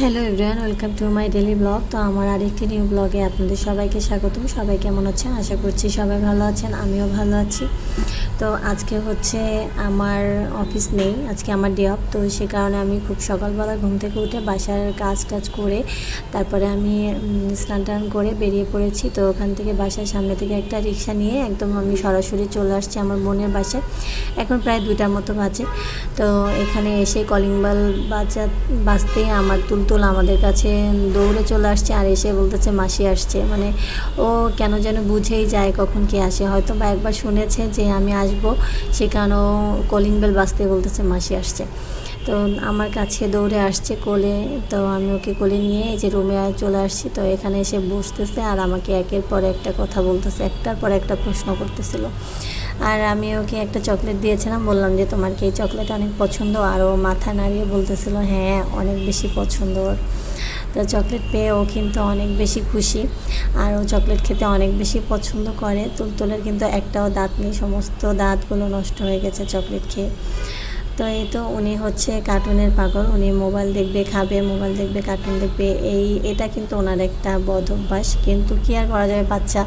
Hello everyone welcome to my daily blog তো আমার আরেকটি নিউ ব্লগে আপনাদের সবাইকে স্বাগতম। সবাই কেমন আছেন? আশা করছি সবাই ভালো আছেন, আমিও ভালো আছি। তো আজকে হচ্ছে আমার অফিস নেই, আজকে আমার ডে অফ তো সে কারণে আমি খুব সকালবেলা ঘুম থেকে উঠে বাসার কাজ টাজ করে, তারপরে আমি স্নান টান করে বেরিয়ে পড়েছি। তো ওখান থেকে বাসার সামনে থেকে একটা রিক্সা নিয়ে একদম আমি সরাসরি চলে আসছি আমার বোনের বাসায়। এখন প্রায় দুইটার মতো বাজে। তো এখানে এসে কলিং বেল বাজা বাজতে আমার তুলতুল আমাদের কাছে দৌড়ে চলে আসছে আর এসে বলতেছে মাসি আসছে। মানে ও কেন যেন বুঝেই যায় কখন কে আসে। হয়তো বা একবার শুনেছে যে আমি আসব, সে ও কলিং বেল বাজতে বলতেছে মাসি আসছে। তো আমার কাছে দৌড়ে আসছে কোলে, তো আমি ওকে কোলে নিয়ে এই যে রুমে চলে আসছি। তো এখানে এসে বসতেছে আর আমাকে একের পর একটা কথা বলতেছে, একটার পর একটা প্রশ্ন করতেছিল। আর আমি ওকে একটা চকলেট দিয়েছিলাম, বললাম যে তোমার কি এই চকলেট অনেক পছন্দ? আর ও মাথা নাড়িয়ে বলতেছিল হ্যাঁ অনেক বেশি পছন্দ ওর। তো চকলেট পেয়ে ও কিন্তু অনেক বেশি খুশি, আর ও চকলেট খেতে অনেক বেশি পছন্দ করে। তুলতুলের কিন্তু একটাও দাঁত নেই, সমস্ত দাঁতগুলো নষ্ট হয়ে গেছে চকলেট খেয়ে। তো এই তো উনি হচ্ছে কার্টুনের পাগল, উনি মোবাইল দেখবে, খাবে, মোবাইল দেখবে, কার্টুন দেখবে, এই, এটা কিন্তু ওনার একটা বদ অভ্যাস। কিন্তু কি আর করা যাবে বাচ্চা?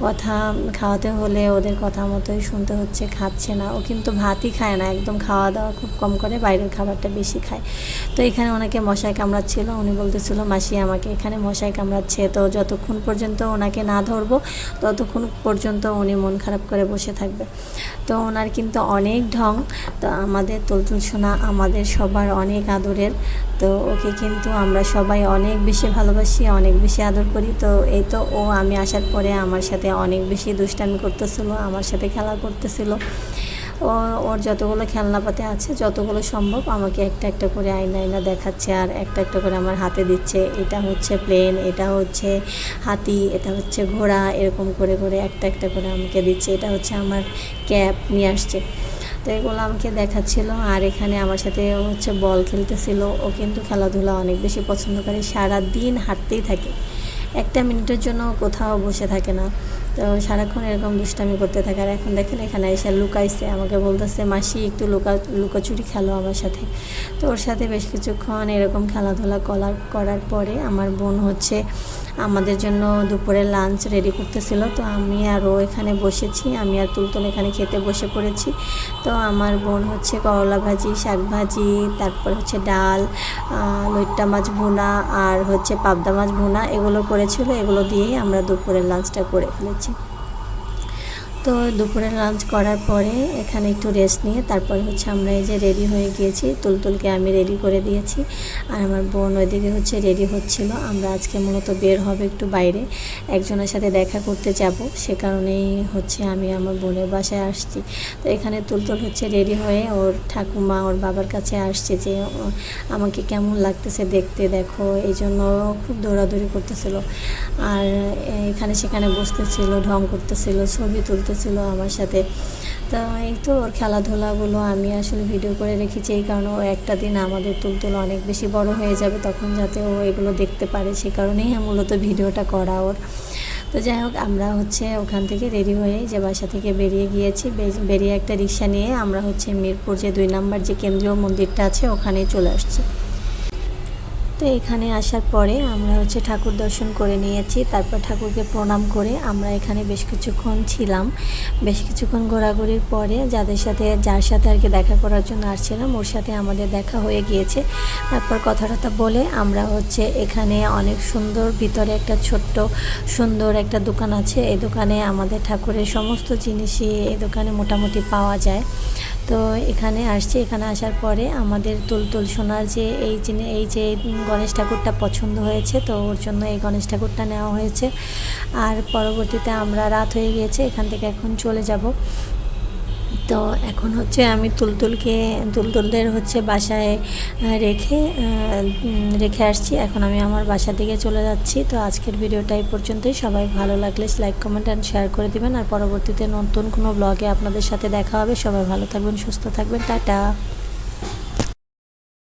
কথা খাওয়াতে হলে ওদের কথা মতোই শুনতে হচ্ছে, খাচ্ছে না। ও কিন্তু ভাতই খায় না, একদম খাওয়া দাওয়া খুব কম করে, বাইরের খাবারটা বেশি খায়। তো এখানে ওনাকে মশাই কামড়াচ্ছিল, উনি বলতেছিল, মাসি, আমাকে এখানে মশাই কামড়াচ্ছে। তো যতক্ষণ পর্যন্ত ওনাকে না ধরবো, ততক্ষণ পর্যন্ত উনি মন খারাপ করে বসে থাকবে। তো ওনার কিন্তু অনেক ঢং। তো আমাদের তুলতুল সোনা আমাদের সবার অনেক আদরের। তো ওকে কিন্তু আমরা সবাই অনেক বেশি ভালোবাসি, অনেক বেশি আদর করি। তো এই তো ও আমি আসার পরে আমার সাথে অনেক বেশি দুষ্টামি করতেছিল, আমার সাথে খেলা করতেছিল। ওর যতগুলো খেলনাপাতি আছে, যতগুলো সম্ভব আমাকে একটা একটা করে আয়না আয়না দেখাচ্ছে আর একটা একটা করে আমার হাতে দিচ্ছে। এটা হচ্ছে প্লেন, এটা হচ্ছে হাতি, এটা হচ্ছে ঘোড়া, এরকম করে করে একটা একটা করে আমাকে দিচ্ছে। এটা হচ্ছে আমার ক্যাপ নিয়ে আসছে। তো এগুলো আমাকে দেখাচ্ছিল আর এখানে আমার সাথে হচ্ছে বল খেলতেছিল। ও কিন্তু খেলাধুলা অনেক বেশি পছন্দ করে সারা দিন হাঁটতেই থাকে। একটা মিনিটের জন্য কোথাও বসে থাকে না। তো সারাক্ষণ এরকম দুষ্টামি করতে থাকে। আর এখন দেখেন এখানে এসে লুকাইছে, আমাকে বলতেছে, মাসি, একটু লুকা, লুকোচুরি খেলো আমার সাথে। তো ওর সাথে বেশ কিছুক্ষণ এরকম খেলাধুলা করার করার পরে আমার বোন হচ্ছে আমাদের জন্য দুপুরে লাঞ্চ রেডি করতেছিল। তো আমি আর ও এখানে বসেছি, আমি আর তুলতুল এখানে খেতে বসে পড়েছি। তো আমার বোন হচ্ছে করলা ভাজি, শাক ভাজি, তারপর হচ্ছে ডাল লইট্টা মাছ ভুনা, আর হচ্ছে পাবদা মাছ ভুনা, এগুলো করেছিল। এগুলো দিয়েই আমরা দুপুরের লাঞ্চটা করে ফেলেছি। 行。তো দুপুরে লাঞ্চ করার পরে এখানে একটু রেস্ট নিয়ে তারপরে হচ্ছে আমরা এই যে রেডি হয়ে গিয়েছি, তুলতুলকে আমি রেডি করে দিয়েছি আর আমার বোন ওইদিকে হচ্ছে রেডি হচ্ছিল। আমরা আজকে মূলত বের হবে একটু বাইরে, একজনের সাথে দেখা করতে যাব। সে কারণেই হচ্ছে আমি আমার বোনের বাসায় আসছি। তো এখানে তুলতুল হচ্ছে রেডি হয়ে ওর ঠাকুমা, ওর বাবার কাছে আসছে যে, আমাকে কেমন লাগতেছে দেখতে দেখো। এই জন্য খুব দৌড়াদৌড়ি করতেছিল। আর এখানে সেখানে বসতেছিল, ঢং করতেছিল, ছবি তুলতেছিল আমার সাথে। তো এই তো ওর খেলাধুলাগুলো আমি আসলে ভিডিও করে রেখেছি, এই কারণে ও একটা দিন আমাদের তুলতুল অনেক বেশি বড় হয়ে যাবে তখন যাতে ও এগুলো দেখতে পারে, সে কারণেই মূলত ভিডিওটা করা ওর। তো যাই হোক, আমরা হচ্ছে ওখান থেকে রেডি হয়ে যে বাসা থেকে বেরিয়ে গিয়েছি বেরিয়ে একটা রিক্সা নিয়ে আমরা হচ্ছে মিরপুর যে দুই নাম্বার যে কেন্দ্রীয় মন্দিরটা আছে ওখানেই চলে আসছি। তো এখানে আসার পরে আমরা হচ্ছে ঠাকুর দর্শন করে নিয়েছি। তারপর ঠাকুরকে প্রণাম করে আমরা এখানে বেশ কিছুক্ষণ ছিলাম। বেশ কিছুক্ষণ ঘোরাঘুরির পরে যাদের সাথে, যার সাথে আর কি দেখা করার জন্য আসছিলাম, ওর সাথে আমাদের দেখা হয়ে গিয়েছে। তারপর কথা টথা বলে আমরা হচ্ছে এখানে অনেক সুন্দর, ভিতরে একটা ছোট্ট, সুন্দর একটা দোকান আছে। এই দোকানে আমাদের ঠাকুরের সমস্ত জিনিসই এই দোকানে মোটামুটি পাওয়া যায়। তো এখানে আসছি। এখানে আসার পরে আমাদের তুলতুল সোনার যে এই যে এই যে গণেশ ঠাকুরটা পছন্দ হয়েছে, তো ওর জন্য এই গণেশ ঠাকুরটা নেওয়া হয়েছে। আর পরবর্তীতে আমরা রাত হয়ে গিয়েছে, এখান থেকে এখন চলে যাব। তো এখন হচ্ছে আমি তুলতুলকে, তুলতুলদের হচ্ছে বাসায় রেখে রেখে আসছি। এখন আমি আমার বাসার দিকে চলে যাচ্ছি। তো আজকের ভিডিওটা এই পর্যন্তই। সবাই ভালো লাগলে লাইক কমেন্ট অ্যান্ড শেয়ার করে দিবেন। আর পরবর্তীতে নতুন কোনো ব্লগে আপনাদের সাথে দেখা হবে। সবাই ভালো থাকবেন, সুস্থ থাকবেন। টাটা।